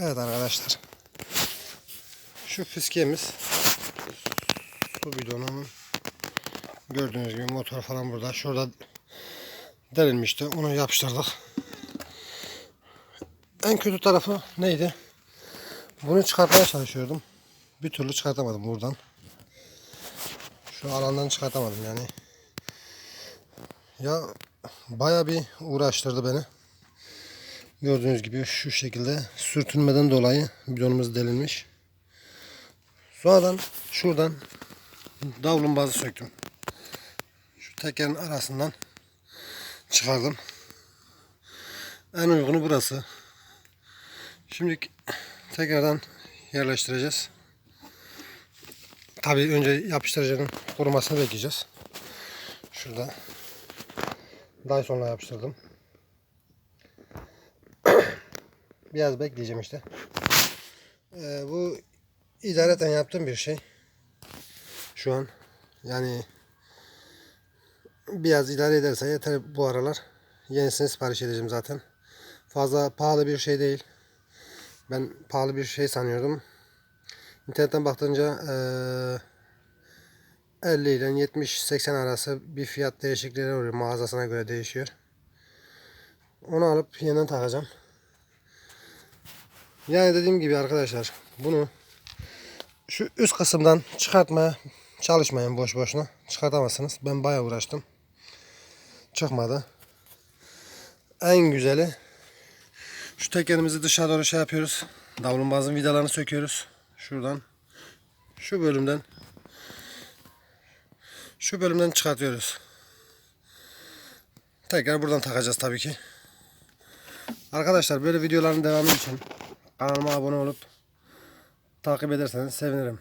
Evet arkadaşlar. Şu fiskemiz su bidonunun gördüğünüz gibi motor falan burada. Şurada delinmişti. Onu yapıştırdık. En kötü tarafı neydi? Bunu çıkartmaya çalışıyordum. Bir türlü çıkartamadım buradan. Şu alandan çıkartamadım yani. Ya baya bir uğraştırdı beni. Gördüğünüz gibi şu şekilde sürtünmeden dolayı bidonumuz delinmiş. Sonradan şuradan davlun bazı söktüm. Şu tekerin arasından çıkardım. En uygunu burası. Şimdi tekrardan yerleştireceğiz. Tabii önce yapıştırıcının kurumasını bekleyeceğiz. Şurada Dyson'la yapıştırdım. Biraz bekleyeceğim işte. Ee, bu idareten yaptığım bir şey. Şu an yani biraz idare ederse yeter bu aralar. Yenisini sipariş edeceğim zaten. Fazla pahalı bir şey değil. Ben pahalı bir şey sanıyordum. İnternetten baktığınca eee 50 ile 70-80 arası bir fiyat değişiklikleri oluyor. Mağazasına göre değişiyor. Onu alıp yeniden takacağım. Yani dediğim gibi arkadaşlar bunu şu üst kısımdan çıkartmaya çalışmayın boş boşuna. Çıkartamazsınız. Ben bayağı uğraştım. Çıkmadı. En güzeli şu tekerimizi dışarı doğru şey yapıyoruz. Davulun bazı vidalarını söküyoruz. Şuradan. Şu bölümden. Şu bölümden çıkartıyoruz. Tekrar buradan takacağız tabii ki. Arkadaşlar böyle videoların devamı için kanalıma abone olup takip ederseniz sevinirim.